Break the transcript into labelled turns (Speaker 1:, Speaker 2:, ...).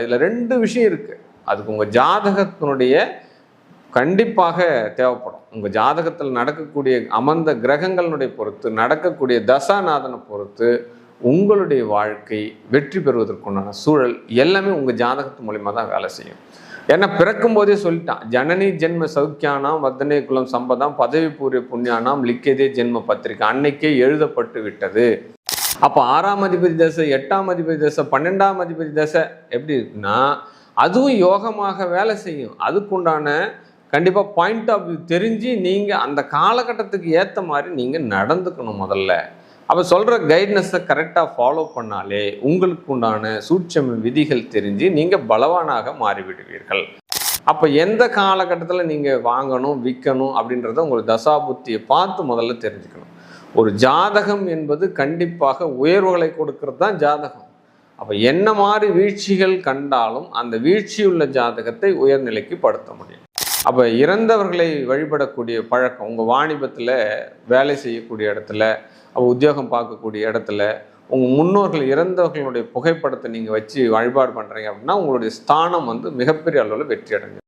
Speaker 1: இதில் ரெண்டு விஷயம் இருக்குது அதுக்கு உங்கள் ஜாதகத்தினுடைய கண்டிப்பாக தேவைப்படும். உங்கள் ஜாதகத்தில் நடக்கக்கூடிய அமர்ந்த கிரகங்களினுடைய பொறுத்து நடக்கக்கூடிய தசாநாதனை பொறுத்து உங்களுடைய வாழ்க்கை வெற்றி பெறுவதற்குண்டான சூழல் எல்லாமே உங்கள் ஜாதகத்து மூலிமா தான் வேலை செய்யும். ஏன்னா பிறக்கும் போதே சொல்லிட்டான் ஜனனி ஜென்ம சௌக்கியானாம் வர்தனை குலம் சம்பதம் பதவி பூர்வ புண்ணியானாம் லிக்கதே ஜென்ம பத்திரிக்கை அன்னைக்கே எழுதப்பட்டு விட்டது. அப்போ ஆறாம் அதிபதி தசை எட்டாம் அதிபதி தசை பன்னெண்டாம் அதிபதி தசை எப்படி இருக்குன்னா அதுவும் யோகமாக வேலை செய்யும். அதுக்குண்டான கண்டிப்பாக பாயிண்ட் ஆஃப் வியூ தெரிஞ்சு நீங்கள் அந்த காலகட்டத்துக்கு ஏற்ற மாதிரி நீங்கள் நடந்துக்கணும் முதல்ல. அப்போ சொல்கிற கைட்னஸை கரெக்டாக ஃபாலோ பண்ணாலே உங்களுக்கு உண்டான சூட்சம விதிகள் தெரிஞ்சு நீங்கள் பலவானாக மாறிவிடுவீர்கள். அப்போ எந்த காலகட்டத்தில் நீங்கள் வாங்கணும் விற்கணும் அப்படின்றத உங்கள் தசாபுத்தியை பார்த்து முதல்ல தெரிஞ்சுக்கணும். ஒரு ஜாதகம் என்பது கண்டிப்பாக உயர்வுகளை கொடுக்கறது தான் ஜாதகம். அப்போ என்ன மாதிரி வீழ்ச்சிகள் கண்டாலும் அந்த வீழ்ச்சியுள்ள ஜாதகத்தை உயர்நிலைக்கு படுத்த முடியும். அப்போ இறந்தவர்களை வழிபடக்கூடிய பழக்கம் உங்கள் வாணிபத்தில் வேலை செய்யக்கூடிய இடத்துல அப்போ உத்தியோகம் பார்க்கக்கூடிய இடத்துல உங்கள் முன்னோர்கள் இறந்தவர்களுடைய புகைப்படத்தை நீங்கள் வச்சு வழிபாடு பண்ணுறீங்க அப்படின்னா உங்களுடைய ஸ்தானம் வந்து மிகப்பெரிய அளவில் வெற்றி அடைஞ்சு